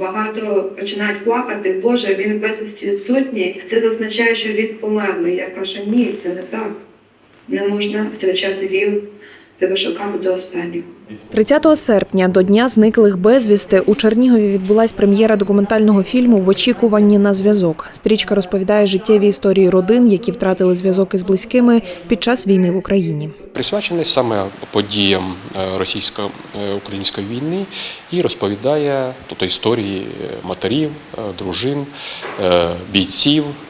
Багато починають плакати. Боже, він безвісті відсутній. Це означає, що він померлий. Я кажу, ні, це не так. Не можна втрачати віру. Треба шукати до останнього. 30 серпня до Дня зниклих безвісти у Чернігові відбулась прем'єра документального фільму В очікуванні на зв'язок. Стрічка розповідає життєві історії родин, які втратили зв'язок із близькими під час війни в Україні. присвячений саме подіям е, російсько-української війни і розповідає тобто, історії матерів, е, дружин, е, бійців, е,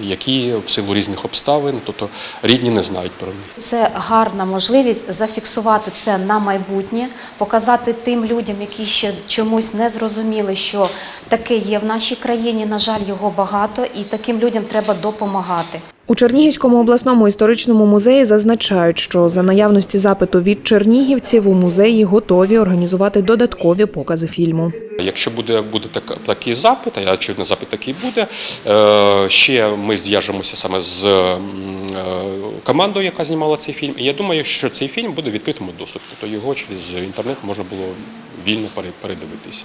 які в силу різних обставин, тобто рідні не знають про них. Це гарна можливість зафіксувати це на майбутнє, показати тим людям, які ще чомусь не зрозуміли, що таке є в нашій країні. На жаль, його багато, і таким людям треба допомагати. У Чернігівському обласному історичному музеї зазначають, що за наявності запиту від чернігівців у музеї готові організувати додаткові покази фільму. Якщо буде, буде так, такий запит, а я очевидно, запит такий буде, е, ще ми зв'яжемося саме з е, командою, яка знімала цей фільм. Я думаю, що цей фільм буде відкритому доступі, тобто його через інтернет можна було вільно пере- передивитися.